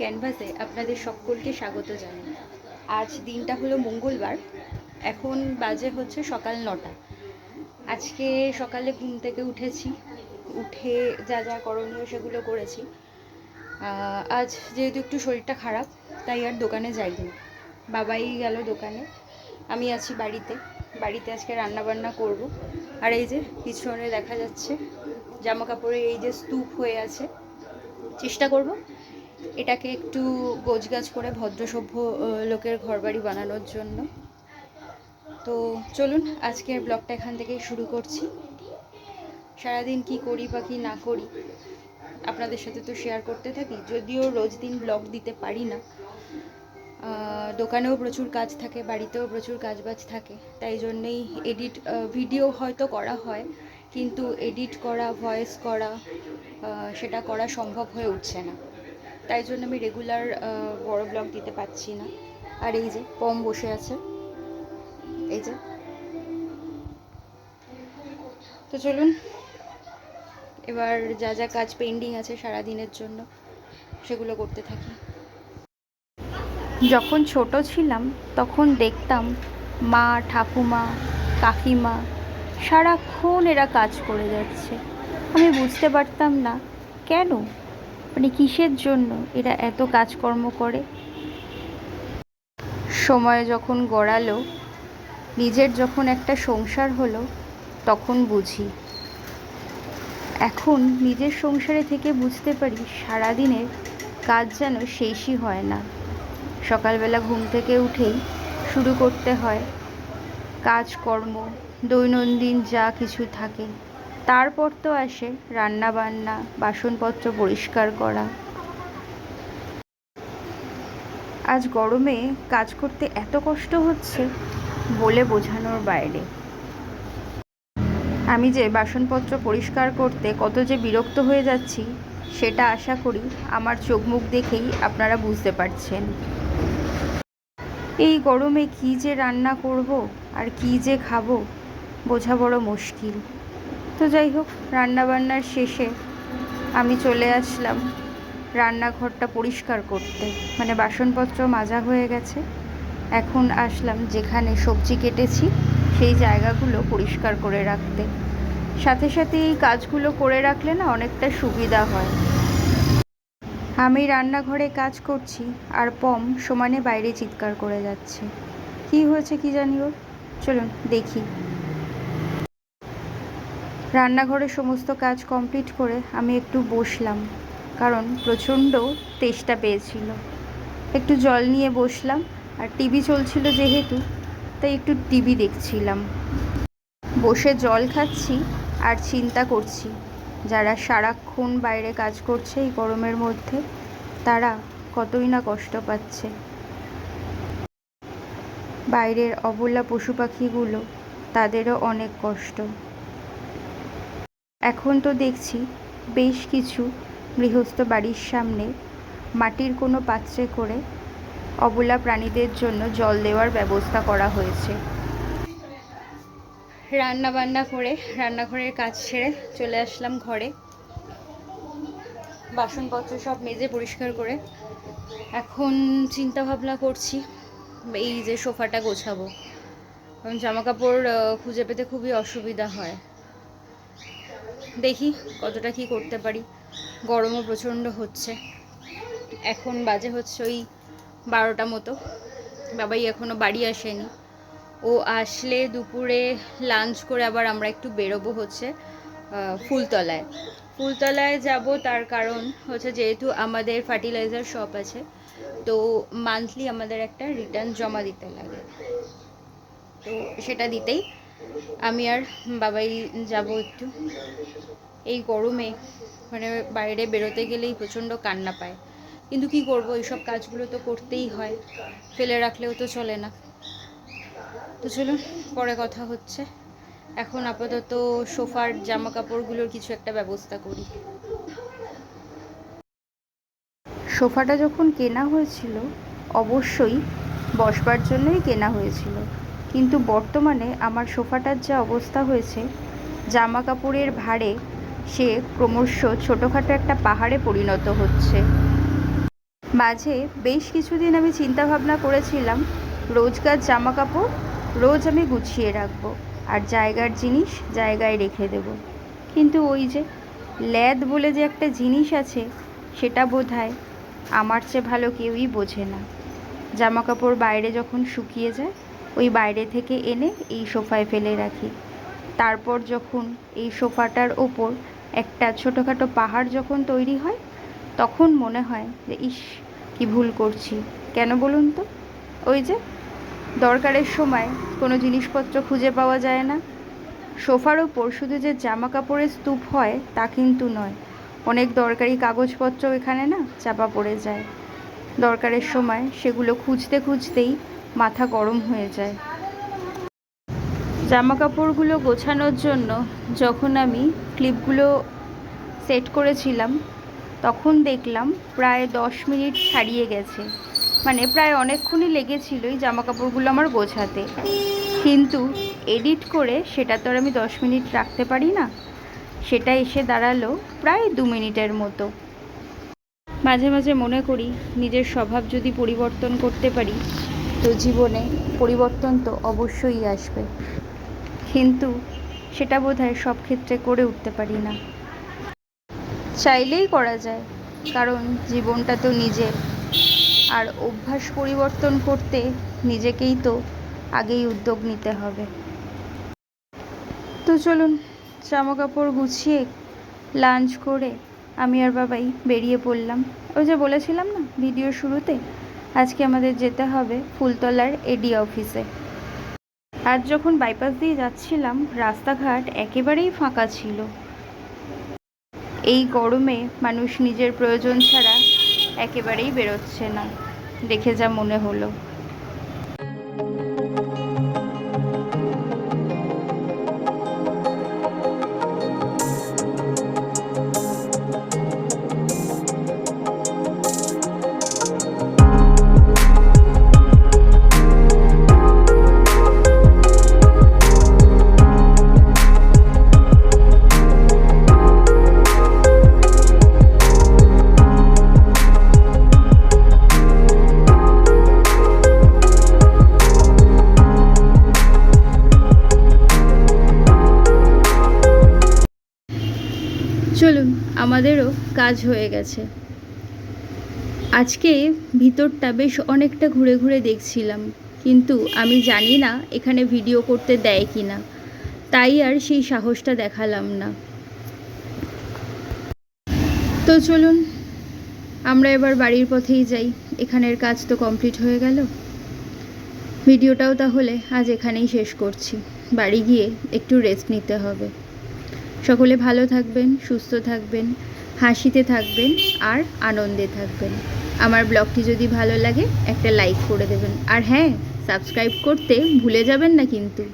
ক্যানভাসে আপনাদের সকলকে স্বাগত জানাই। আজ দিনটা হলো মঙ্গলবার, এখন বাজে হচ্ছে সকাল নটা। আজকে সকালে ঘুম থেকে উঠেছি, উঠে যা যা করণীয় সেগুলো করেছি। আজ যেহেতু একটু শরীরটা খারাপ, তাই আর দোকানে যাইনি। বাবাই গেল দোকানে, আমি আছি বাড়িতে। বাড়িতে আজকে রান্না বান্না করব। আর এই যে পিছনে দেখা যাচ্ছে জামা কাপড়ে এই যে স্তূপ হয়ে আছে চেষ্টা করব। এটাকে একটু গোছগাছ করে ভদ্রসভ্য লোকের ঘরবাড়ি বানানোর জন্য। তো চলুন, আজকের ব্লগটা এখান থেকেই শুরু করছি। সারাদিন কি করি বা কি না করি, আপনাদের সাথে তো শেয়ার করতে থাকি। যদিও রোজ দিন ব্লগ দিতে পারি না। দোকানেও প্রচুর কাজ থাকে, বাড়িতেও প্রচুর কাজ বাজ থাকে। তাই জন্যেই এডিট ভিডিও হয়তো করা হয়, কিন্তু এডিট করা ভয়েস করা সেটা করা সম্ভব হয়ে উঠছে না। তাই জন্য আমি রেগুলার বড় ব্লগ দিতে পারছি না। আর এই যে, পম বসে আছে। এই যে। তো চলুন, এবার যা যা কাজ পেন্ডিং আছে সারা দিনের জন্য, সেগুলো করতে থাকি। যখন ছোট ছিলাম, তখন দেখতাম মা, ঠাকুমা, কাকিমা সারাক্ষণ এরা কাজ করে যাচ্ছে। আমি বুঝতে পারতাম না। কেন? মানে কিসের জন্য এরা এত কাজকর্ম করে? সময় যখন গড়ালো, নিজের যখন একটা সংসার হলো, তখন বুঝি। এখন নিজের সংসারে থেকে বুঝতে পারি সারাদিনের কাজ যেন শেষই হয় না। সকালবেলা ঘুম থেকে উঠেই শুরু করতে হয়। কাজকর্ম, দৈনন্দিন যা কিছু থাকে। তারপর তো আসে রান্না বান্না বাসনপত্র পরিষ্কার করা। আজ গরমে কাজ করতে এত কষ্ট হচ্ছে বলে বোঝানোর বাইরে। আমি যে বাসনপত্র পরিষ্কার করতে কত যে বিরক্ত হয়ে যাচ্ছি, সেটা আশা করি আমার চোখ মুখ দেখেই আপনারা বুঝতে পারছেন। এই গরমে কী যে রান্না করব আর কী যে খাব বোঝা বড় মুশকিল। তো যাই হোক, রান্নাবান্নার শেষে আমি চলে আসলাম রান্নাঘরটা পরিষ্কার করতে। মানে বাসনপত্র মাজা হয়ে গেছে। এখন আসলাম যেখানে সবজি কেটেছি, সেই জায়গাগুলো পরিষ্কার করে রাখতে। সাথে সাথে এই কাজগুলো করে রাখলে না অনেকটা সুবিধা হয়। আমি রান্নাঘরে কাজ করছি আর পম সমানে বাইরে চিৎকার করে যাচ্ছে। কি হয়েছে কি জানি চলুন দেখি। রান্নাঘরে সমস্ত কাজ কমপ্লিট করে আমি একটু বসলাম, কারণ প্রচণ্ড তেষ্টা পেয়েছিল। একটু জল নিয়ে বসলাম, আর টিভি চলছিল যেহেতু, তাই একটু টিভি দেখছিলাম। বসে জল খাচ্ছি আর চিন্তা করছি, যারা সারাক্ষণ বাইরে কাজ করছে এই গরমের মধ্যে, তারা কতই না কষ্ট পাচ্ছে। বাইরের অবলা পশু পাখিগুলো তাদেরও অনেক কষ্ট। এখন তো দেখছি বেশ কিছু গৃহস্থ বাড়ির সামনে মাটির কোনো পাত্রে করে অবলা প্রাণীদের জন্য জল দেওয়ার ব্যবস্থা করা হয়েছে। রান্না বান্না করে, রান্নাঘরের কাজ ছেড়ে চলে আসলাম ঘরে। বাসনপত্র সব মেজে পরিষ্কার করে এখন চিন্তা ভাবনা করছি, এই যে সোফাটা গোছাবো। কারণ জামা কাপড় খুঁজে পেতে খুবই অসুবিধা হয়। দেখি কতটা কি করতে পারি। গরমও প্রচণ্ড হচ্ছে। এখন বাজে হচ্ছে ওই বারোটা মতো। বাবাই এখনও বাড়ি আসেনি। ও আসলে দুপুরে লাঞ্চ করে আবার আমরা একটু বেরোবো হচ্ছে ফুলতলায়। ফুলতলায় যাব তার কারণ হচ্ছে যেহেতু আমাদের ফার্টিলাইজার শপ আছে, তো মান্থলি আমাদের একটা রিটার্ন জমা দিতে লাগে। তো সেটা দিতেই আমি আর বাবাই যাব একটু। এই গরমে মানে বাইরে বেরোতে গেলেই প্রচণ্ড কান্না পায়। কিন্তু কি করব, এইসব কাজগুলো তো করতেই হয়। ফেলে রাখলেও তো চলে না। তো চলুন, পরে কথা হচ্ছে। এখন আপাতত সোফার জামা কাপড়গুলোর কিছু একটা ব্যবস্থা করি। সোফাটা যখন কেনা হয়েছিল, অবশ্যই বসবার জন্যই কেনা হয়েছিল। কিন্তু বর্তমানে আমার সোফাটার যা অবস্থা হয়েছে জামা কাপড়ের ভারে সে ক্রমশ ছোটোখাটো একটা পাহাড়ে পরিণত হচ্ছে। মাঝে বেশ কিছুদিন আমি চিন্তা ভাবনা করেছিলাম, রোজকার জামা কাপড় রোজ আমি গুছিয়ে রাখব আর জায়গার জিনিস জায়গায় রেখে দেব। কিন্তু ওই যে ল্যাদ বলে যে একটা জিনিস আছে, সেটা বোধ আমার চেয়ে ভালো কেউই বোঝে না। জামা কাপড় বাইরে যখন শুকিয়ে যায় ওই বাইরে থেকে এনে এই সোফায় ফেলে রাখি। তারপর যখন এই সোফাটার ওপর একটা ছোটোখাটো পাহাড় যখন তৈরি হয়, তখন মনে হয় যে, ইস, কি ভুল করছি। কেন বলুন তো? ওই যে, দরকারের সময় কোনো জিনিসপত্র খুঁজে পাওয়া যায় না। সোফার ওপর শুধু যে জামা কাপড়ের স্তূপ হয়, তা কিন্তু নয়। অনেক দরকারি কাগজপত্র এখানে না চাপা পড়ে যায়। দরকারের সময় সেগুলো খুঁজতে খুঁজতেই মাথা গরম হয়ে যায়। জামা কাপড়গুলো গোছানোর জন্য যখন আমি ক্লিপগুলো সেট করেছিলাম, তখন দেখলাম প্রায় দশ মিনিট ছাড়িয়ে গেছে। মানে প্রায় অনেকক্ষণই লেগেছিল এই জামা কাপড়গুলো আমার গোছাতে। কিন্তু এডিট করে সেটা তো আর আমি দশ মিনিট রাখতে পারি না। সেটা এসে দাঁড়াল প্রায় দু মিনিটের মতো। মাঝে মাঝে মনে করি, নিজের স্বভাব যদি পরিবর্তন করতে পারি তো জীবনে পরিবর্তন তো অবশ্যই আসবে। কিন্তু সেটা বোধ সব ক্ষেত্রে করে উঠতে পারি না। চাইলেই করা যায়, কারণ জীবনটা তো নিজের। আর অভ্যাস পরিবর্তন করতে নিজেকেই তো আগেই উদ্যোগ নিতে হবে। তো চলুন জামা কাপড় গুছিয়ে লাঞ্চ করে আমি আর বাবাই বেরিয়ে পড়লাম। ওই যে বলেছিলাম না ভিডিও শুরুতে? আজকে আমাদের যেতে হবে ফুলতলার এডি অফিসে। আজ যখন বাইপাস দিয়ে যাচ্ছিলাম, রাস্তাঘাট একেবারেই ফাঁকা ছিল। এই গরমে মানুষ নিজের প্রয়োজন ছাড়া একেবারেই বেরোচ্ছে না। দেখে যা মনে হলো। আমাদেরও কাজ হয়ে গেছে। আজকে ভিতরটা বেশ অনেকটা ঘুরে ঘুরে দেখছিলাম, কিন্তু আমি জানি না এখানে ভিডিও করতে দেয় কি না তাই আর সেই সাহসটা দেখালাম না। তো চলুন, আমরা এবার বাড়ির পথেই যাই, এখানের কাজ তো কমপ্লিট হয়ে গেল। ভিডিওটাও তাহলে আজ এখানেই শেষ করছি, বাড়ি গিয়ে একটু রেস্ট নিতে হবে। সকলে ভালো থাকবেন, সুস্থ থাকবেন, হাসিতে থাকবেন আর আনন্দে থাকবেন। আমার ব্লগটি যদি ভালো লাগে একটা লাইক করে দেবেন। আর হ্যাঁ সাবস্ক্রাইব করতে ভুলে যাবেন না কিন্তু।